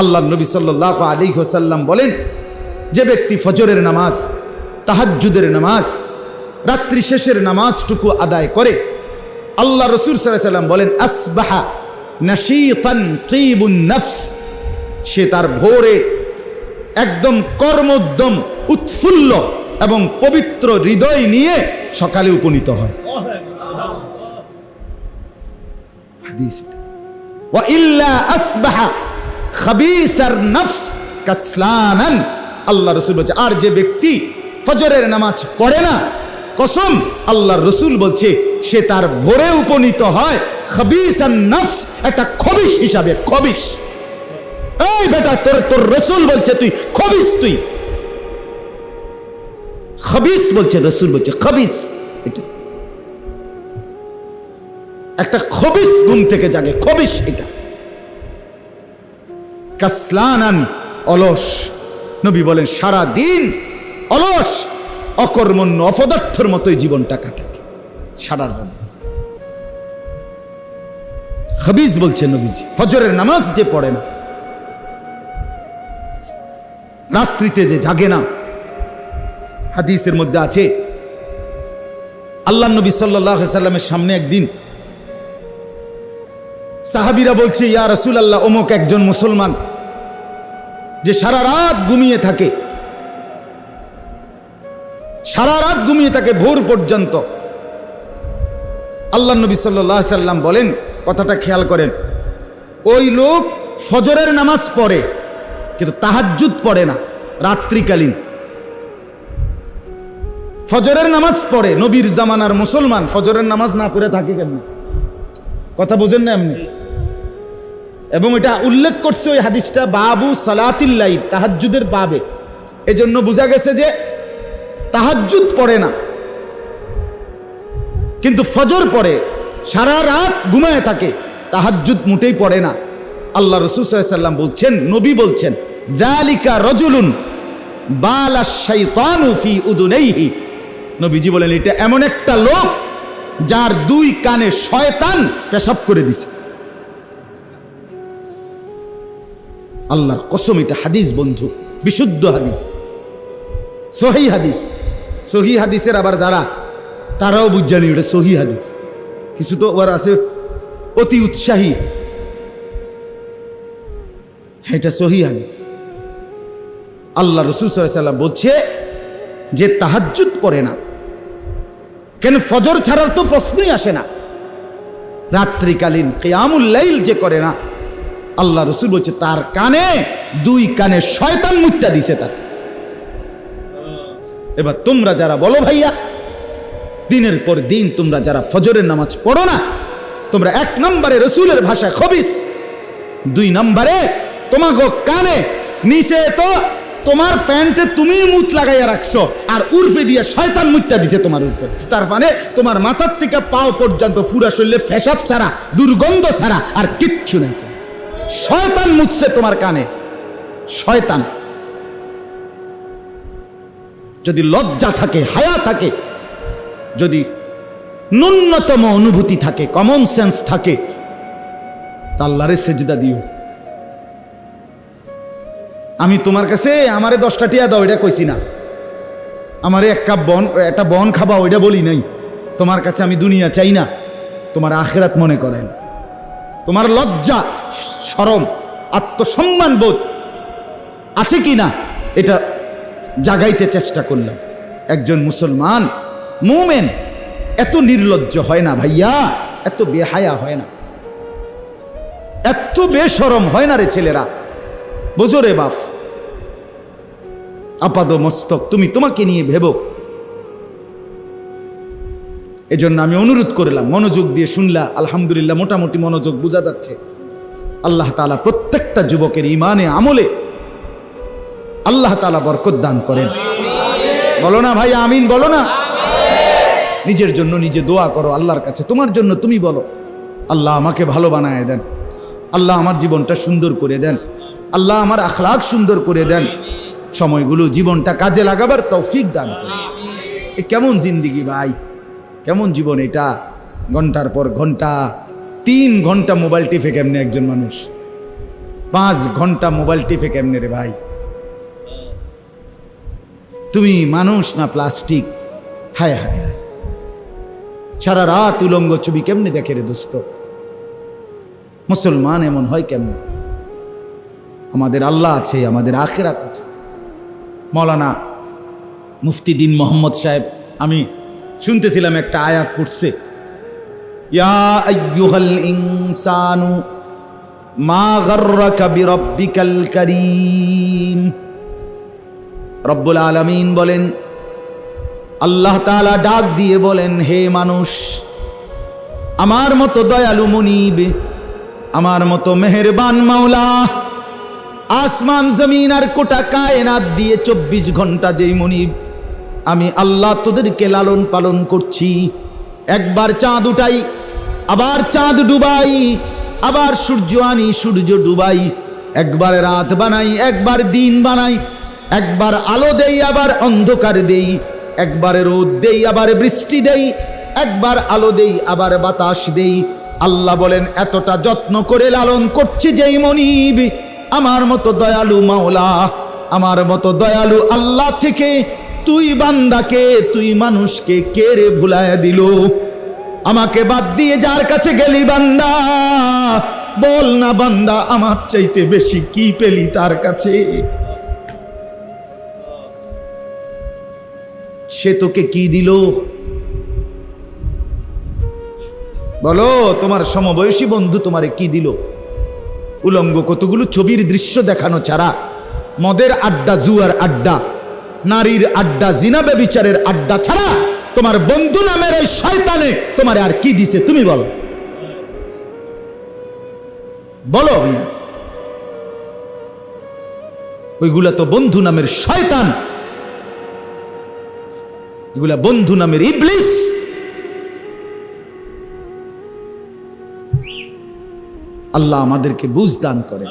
আল্লাহ নবী সাল্লাহ আলী হোসাল্লাম বলেন, যে ব্যক্তি ফজরের নামাজ, তাহাজ্জুদের নামাজ, রাত্রি শেষের নামাজটুকু আদায় করে, আল্লাহ রসুল সাল্লাম বলেন, আসবাহা নফস, সে তার ভোরে একদম কর্মোদ্যম, উৎফুল্ল এবং পবিত্র হৃদয় নিয়ে সকালে উপনীত হয়। আসবাহা খাবিসার নফস কাসলানান আল্লাহ রসুল বলছে, আর যে ব্যক্তি ফজরের নামাজ পড়ে না, কসম আল্লাহর রসুল বলছে, সে তার ভোরে উপনীত হয় খাবিসান নফস, একটা খবিস হিসাবে খবিস এই বেটা, তোর তোর রসুল বলছে তুই খবিস তুই। খবিস বলছে, রসুল বলছে খবিস এটা। একটা খবিস ঘুম থেকে জাগে খবিস এটা। কাসলানান, অলস। নবী বলেন সারা দিন অলস, অকর্মণ্য, অপদার্থের মতোই জীবনটা কাটায় সারা দিন খবিজ বলছে নবীজি, ফজরের নামাজ যে পড়ে না, রাত্রিতে যে জাগে না। হাদিসের মধ্যে আছে আল্লাহ নবী সাল্লামের সামনে একদিন সাহাবিরা বলছে, ইয়া রসুল আল্লাহ অমুক একজন মুসলমান যে সারা রাত ঘুমিয়ে থাকে। সারা রাত ঘুমিয়ে থাকে ভোর পর্যন্ত। আল্লাহ নবী সাল্লাহ সাল্লাম বলেন, কথাটা খেয়াল করেন, ওই লোক ফজরের নামাজ পড়ে, কিন্তু তাহাজ্জুদ পড়ে না, রাত্রিকালীন। ফজরের নামাজ পড়ে, নবীর জামানার মুসলমান ফজরের নামাজ না পড়ে থাকে কেন কথা বোঝেন না এমনি? এবং এটা উল্লেখ করছে ওই হাদিসটা, বাবু সালাতিল্লাই তাহাজ্জুদের পাবে এজন্য বোঝা গেছে যে তাহাজ্জুদ পড়ে না। কিন্তু ফজর পড়ে, সারা রাত ঘুমায় থাকে, তাহাজ্জুদ মোটেই পড়ে না। আল্লাহ রসুল সাল্লাম বলছেন, নবী বলছেন দালিকা রজুলুন উদুনাইহি। নবীজি বলেন, এটা এমন একটা লোক যার দুই কানে শয়তান পেশাব করে দিছে। আল্লাহর কসম, এটা হাদিস বন্ধু, বিশুদ্ধ হাদিস। সহি হাদিস। সহি হাদিসের আবার যারা, তারাও বুঝজানি ওটা সহি হাদিস। কিছু তো ওর আছে অতি উৎসাহী। এটা সহি হাদিস। আল্লাহ রসুল সাল্লাম বলছে যে, তাহাজ্জুদ করে না। কেন ফজর ছাড়ার তো প্রশ্নই আসে না। রাত্রিকালীন কেয়ামুল লাইল যে করে না আল্লাহ রসুল বলছে, তার কানে, দুই কানে শয়তান মুত্যা দিছে তার। এবার তোমরা যারা বলো ভাইয়া, দিনের পর দিন তোমরা যারা ফজরের নামাজ পড়ো না, তোমরা এক নম্বরে রসুলের ভাষায় খবিস, দুই নম্বরে তোমাকে কানে, নিচে তো তোমার প্যান্টে তুমি মুত লাগাইয়া রাখছো, আর উর্ফে দিয়ে শয়তান মুত্যা দিছে তোমার উর্ফে। তার মানে তোমার মাথার থেকে পাও পর্যন্ত পুরা শরীরে ফেসাব ছাড়া, দুর্গন্ধ ছাড়া আর কিচ্ছু নেই শয়তান মুছছে তোমার কানে। শয়তান। যদি লজ্জা থাকে, হায়া থাকে, যদি ন্যূনতম অনুভূতি থাকে কমন সেন্স থাকে, তা আল্লাহরে সেজদা দিও। আমি তোমার কাছে আমারে দশটা টিয়া দাও, এটা কইছি না। আমারে এক কাপ বন, একটা বন খাবা, ওইটা বলি নাই। তোমার কাছে আমি দুনিয়া চাই না, তোমার আখেরাত মনে করেন। তোমার লজ্জা, সরম, আত্মসম্মান বোধ আছে কি না? এটা জাগাইতে চেষ্টা করলাম। একজন মুসলমান, মোমেন, এত নির্লজ্জ হয় না ভাইয়া, এত বেহায়া হয় না। এত বেসরম হয় না রে ছেলেরা। বোঝো রে বাপ। আপাদ মস্তক তুমি তোমাকে নিয়ে ভেবো। এজন্য আমি অনুরোধ করলাম, মনোযোগ দিয়ে শুনলা, আলহামদুলিল্লাহ মোটামুটি মনোযোগ বোঝা যাচ্ছে। আল্লাহ তালা প্রত্যেকটা যুবকের ইমানে আমলে আল্লাহ তালা বরকত দান করেন। বলো না ভাই, আমিন বলো না? নিজের জন্য নিজে দোয়া করো, আল্লাহর কাছে। তোমার জন্য তুমি বলো, আল্লাহ আমাকে ভালো বানায় দেন। আল্লাহ আমার জীবনটা সুন্দর করে দেন। আল্লাহ আমার আখলাক সুন্দর করে দেন। সময়গুলো জীবনটা কাজে লাগাবার তৌফিক দান করে এ কেমন জিন্দিগি ভাই? কেমন জীবন এটা? ঘণ্টার পর ঘণ্টা, তিন ঘণ্টা মোবাইল টিপে কেমনে একজন মানুষ? পাঁচ ঘণ্টা মোবাইল টিপে কেমনে রে ভাই? তুমি মানুষ না প্লাস্টিক? হায় হায় হায়। সারা রাত উলঙ্গ ছবি কেমনে দেখে রে দোস্ত? মুসলমান এমন হয় কেমন? আমাদের আল্লাহ আছে, আমাদের আখেরাত আছে। মৌলানা মুফতি দিন মোহাম্মদ সাহেব, আমি শুনতেছিলাম একটা আয়াত পড়ছে। ইনসানু মা গাররাকা বিরাব্বিকাল কারীম। রব্বুল আলামিন বলেন, আল্লাহ তাআলা ডাক দিয়ে বলেন, হে মানুষ, আমার মতো দয়ালু মুনিব, আমার মতো মেহেরবান মাওলা, আসমান জমিন আর কোটা কায়নাত দিয়ে চব্বিশ ঘণ্টা যেই মনিব আমি আল্লাহ তোদেরকে লালন পালন করছি। একবার চাঁদ উঠাই, আবার চাঁদ ডুবাই, আবার সূর্য আনি, সূর্য ডুবাই। একবার রাত বানাই, একবার দিন বানাই, একবার আলো দেই, আবার অন্ধকার দেই। একবার রোদ দেই, আবার বৃষ্টি দেই, একবার আলো দেই, আবার বাতাস দেই। আল্লাহ বলেন, এতটা যত্ন করে লালন করছি যেই মনিব। আমার মতো দয়ালু মাওলা, আমার মতো দয়ালু আল্লাহ থেকে তুই বান্দাকে, তুই মানুষকে কে রে ভুলায় দিল? আমাকে বাদ দিয়ে যার কাছে গেলি বান্দা, বল না বান্দা, আমার চাইতে বেশি কি পেলি তার কাছে? সে তোকে কি দিল? বলো, তোমার সমবয়সী বন্ধু তোমারে কি দিল? উলঙ্গ কতগুলো ছবির দৃশ্য দেখানো ছাড়া, মদের আড্ডা, জুয়ার আড্ডা নারীর আড্ডা জিনাবে বিচারের আড্ডা ছাড়া তোমার বন্ধু নামের ওই শয়তানে তোমার আর কি দিছে, তুমি বলো। বলো ওইগুলা তো বন্ধু নামের শয়তান। এগুলা বন্ধু নামের ইবলিস। আল্লাহ আমাদেরকে বুঝ দান করে